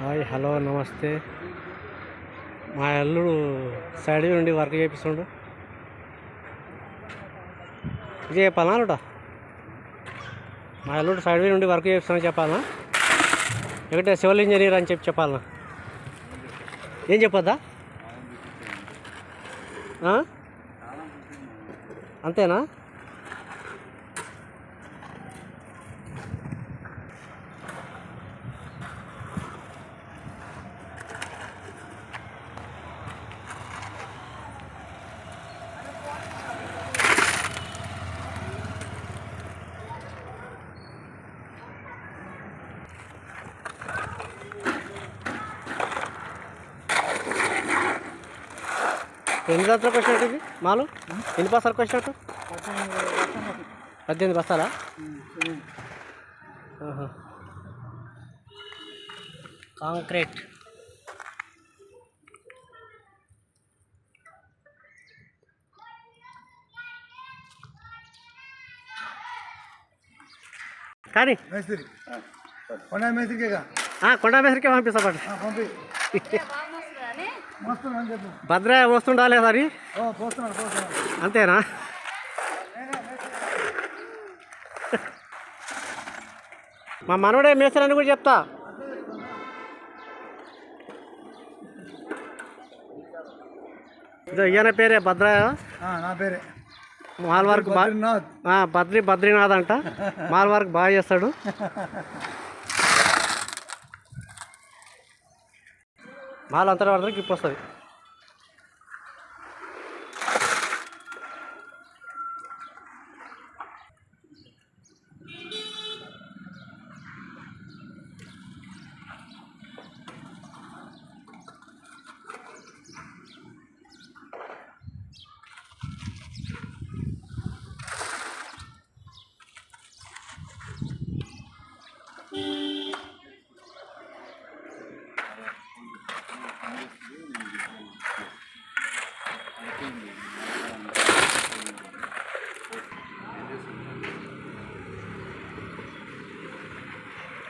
Hi hello నమస్తే. మా అల్లుడు సైడ్ నుండి వర్క్ చేపిస్తుండు. ఇది చెప్పాలా అల్లుడా? మా అల్లుడు సైడ్ నుండి వర్క్ చేపిస్తున్నా చెప్పాలా? ఒకటే సివిల్ ఇంజనీర్ అని చెప్పి చెప్పాలనా ఏం చెప్పొద్దా? అంతేనా? ఎన్ని బస్తాలకు వచ్చినట్టు ఇది? మాలు? ఎన్ని బస్తాలకు వచ్చినట్టు పద్దెనిమిది బస్తాలా. కాంక్రీట్. కానీ? మేస్త్రి. కొండ మేస్త్రికేగా? ఆ, కొండ మేసరికే పంపిస్తా పంపి. అని భద్ర వస్తుండా లేదా అది అంతేనా? మా మనవడే మేసరని కూడా చెప్తా. ఇదో ఈయన పేరే భద్రయ్య? ఆ, నా పేరే. మాల్ వర్క్ బద్రీనాథ్ బద్రి బద్రీనాథ్ అంట. మాల్ వర్క్ బాగా చేస్తాడు. మాల్ అంతటా పడితే వస్తుంది.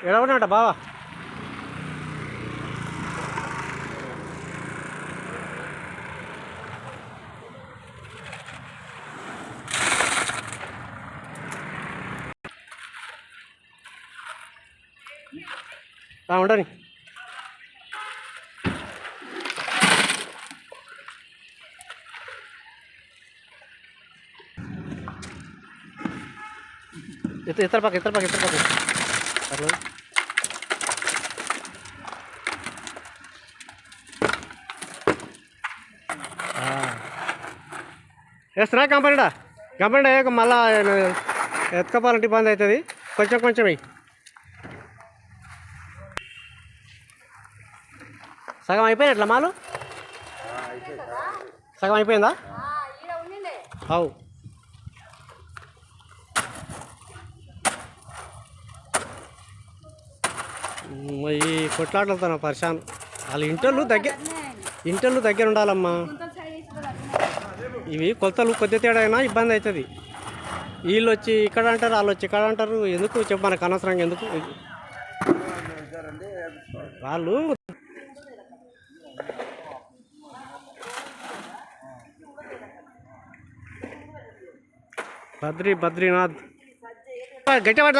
ఎడవనాట బావా ఆ, ఉండని ఇతర ఇతర పక్క ఇతర పక్క ఇతర పక్క అట్లా వేస్తున్నా కంపెనీడా కంపెనీ అయ్యాక మళ్ళా ఎత్తుకపోవాలంటే ఇబ్బంది అవుతుంది. కొంచెం కొంచెం సగం అయిపోయింది ఎట్లా మాలు? సగం అయిపోయిందా? అవు. ఈ కొట్లాటలతో పరిశాన్. వాళ్ళ ఇంటర్లు దగ్గర ఇంటర్లు దగ్గర ఉండాలమ్మా. ఇవి కొలతలు కొద్ది తేడా అయినా ఇబ్బంది అవుతుంది వీళ్ళు వచ్చి ఇక్కడ అంటారు వాళ్ళు వచ్చి ఇక్కడ అంటారు. ఎందుకు చెప్పు మనకు అనవసరంగా ఎందుకు? వాళ్ళు బద్రీ బద్రీనాథ్. గట్టి పడి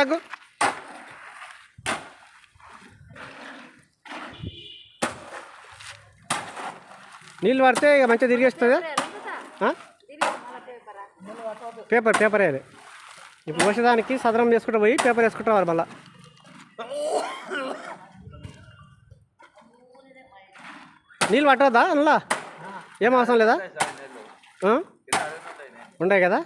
నీళ్ళు పడితే ఇక మంచిగా తిరిగేస్తుంది? పేపర్ పేపర్ వేయాలి. ఇప్పుడు పోసేదానికి సదరం వేసుకుంటూ పోయి పేపర్ వేసుకుంటూ రావాలి మళ్ళా. నీళ్ళు పట్టవద్దా అందులో? ఏం అవసరం లేదా? ఉన్నాయి కదా?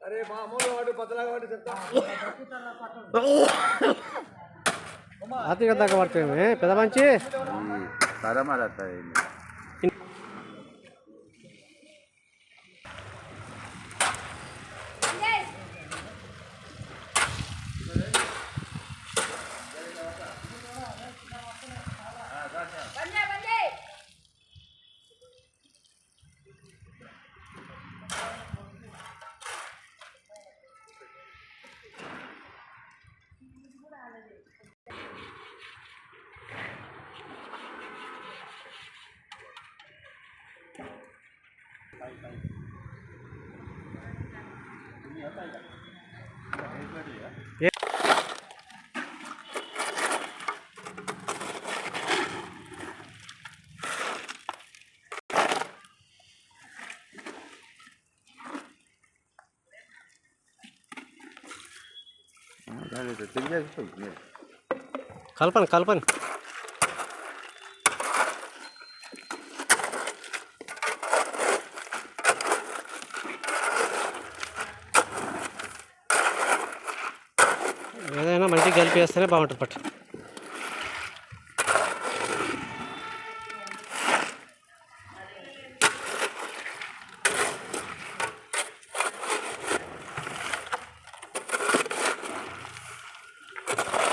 అరే మామూలు వాడు బద్దలాగా వాడు చెప్తా అతిగా దగ్గర పడుతుంది పెద్ద మంచి? తరమరత తిరిగేసి కలపండి ya Kalpan, kalpan. కలిపి వేస్తేనే బాగుంటుంది పట్టు.